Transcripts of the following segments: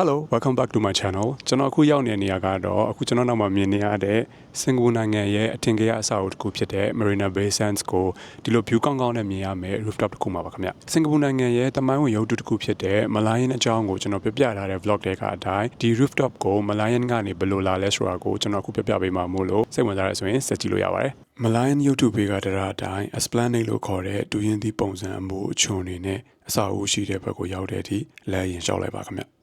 Hello welcome back to my channel ကျွန်တော်အခုရောက်နေတဲ့နေရာကတော့အခုကျွန်တော်နောက်မှာမြင်နေရတဲ့စင်ကာပူနိုင်ငံရဲ့အထင်ကရအဆောက်အဦတစ်ခုဖြစ်တဲ့ Marina Bay Sands ကိုဒီလို view ကောင်းကောင်းနဲ့မြင်ရမယ် rooftop တစ်ခုမှာပါခင်ဗျစင်ကာပူနိုင်ငံရဲ့တမိုင်းဝင်ရုပ်တုတစ်ခုဖြစ်တဲ့မလာယန်အကြောင်းကိုကျွန်တော်ပြပြထားတဲ့ vlog တွေကအတိုင်းဒီ rooftop ကိုမလာယန်ကနေဘယ်လိုလာလဲဆိုတာကိုကျွန်တော်အခုပြပြပေးမှာမို့လို့စိတ်ဝင်စားရဆိုရင်ဆက်ကြည့်လို့ရပါတယ်မလာယန် YouTube ဘေးကတရားအတိုင်း Esplanade လို့ခေါ်တဲ့ဒူရင်သီးပုံစံအမှုအချုံနေနဲ့အဆောက်အဦရှိတဲ့ဘက်ကိုရောက်တဲ့အထိလဲရင်လျှောက်လိုက်ပါခင်ဗျ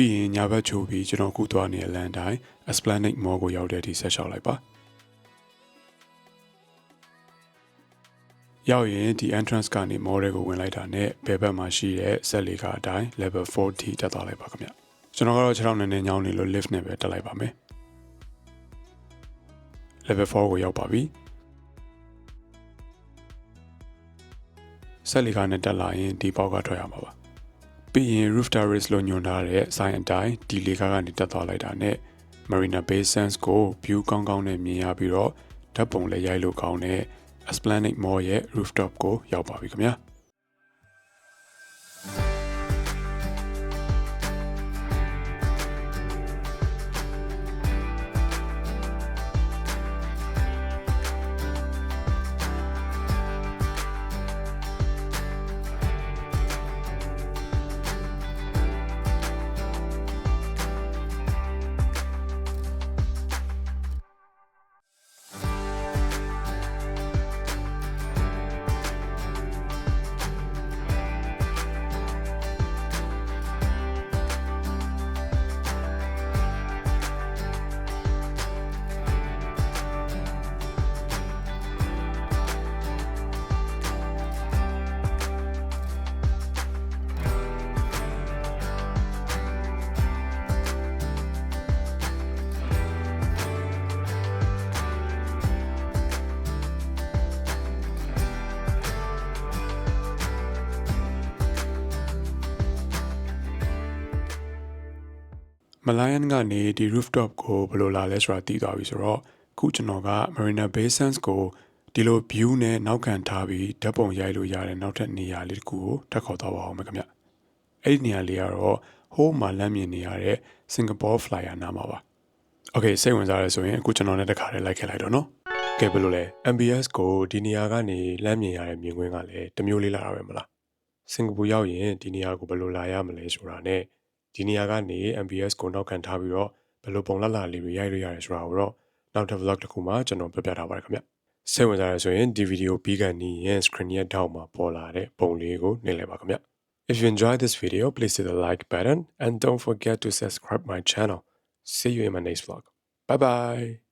ပြီးရင်ညာဘက်ချိုးပြီးကျွန်တော်ခုသွားနေတဲ့လမ်းတိုင်း Esplanade Mall ကိုရောက်တဲ့အထိဆက်လျှောက်လိုက်ပါရောက်ရင်ဒီ entrance ကနေ mall တွေကိုဝင်လိုက်တာနဲ့ဘယ်ဘက်မှာရှိတဲ့ဆက်လေးကအတိုင်း level 4ထိတက်သွားလိုက်ပါခင်ဗျကျွန်တော်ကတော့6လောက်နဲ့နဲ့ညောင်းနေလို့ lift နဲ့ပဲတက်လိုက်ပါမယ် level 4ကိုရောက်ပါပြီဆက်လေးကနဲ့တက်လာရင်ဒီပေါက်ကထွက်ရမှာပါ ပြီးရင် roof terrace လို့ညွှန်ထားတဲ့ဆိုင်အတိုင်းဒီလေကားကနေတက်သွားလိုက်တာနဲ့ Marina Bay Sands ကို view ကောင်းကောင်းနဲ့မြင်ရပြီးတော့ဓာတ်ပုံလည်းရိုက်လို့ကောင်းတဲ့ Esplanade Mall ရဲ့ rooftop ကိုရောက်ပါပြီခင်ဗျာ မလာယန်ကနေဒီ rooftop ကိုဘယ်လိုလာလဲဆိုတာသိသွားပြီဆိုတော့ခုကျွန်တော်က Marina Bay Sands ကိုဒီလို view နဲ့နောက်ခံထားပြီးဓာတ်ပုံရိုက်လို့ရတဲ့နောက်ထပ်နေရာလေးတစ်ခုကိုထပ်ခေါ်သွားပါအောင်မယ်ခင်ဗျအဲ့ဒီနေရာလေးကတော့ဟိုးမှာလမ်းမြင်နေရတဲ့ Singapore Flyer နားမှာပါ Okay စိတ်ဝင်စားရဆိုရင်အခုကျွန်တော်နဲ့တခါတည်းလိုက်ခဲ့လိုက်တော့နော်ကဲဘယ်လိုလဲ MBS ကိုဒီနေရာကနေလမ်းမြင်ရတဲ့မြင်ကွင်းကလည်းတစ်မျိုးလေးလာတာပဲမလားစင်ကာပူရောက်ရင်ဒီနေရာကိုဘယ်လိုလာရမလဲဆိုတာနဲ့ ဒီနေရာကနေ MBS ကိုနောက်ခံထားပြီးတော့ဘယ်လိုပုံလက်လာလေးတွေရိုက်လို့ရတယ်ဆိုတာကိုတော့နောက်ထပ် vlog တစ်ခုမှကျွန်တော်ပြပြထားပါတယ်ခင်ဗျစိတ်ဝင်စားရဆိုရင်ဒီဗီဒီယိုပြီးကန်နီးရင် screen ရဲ့ထောက်မှာပေါ်လာတဲ့ပုံလေးကိုနှိပ်လိုက်ပါခင်ဗျ If you enjoyed this video, please hit the like button and don't forget to subscribe my channel. See you in my next vlog. Bye bye.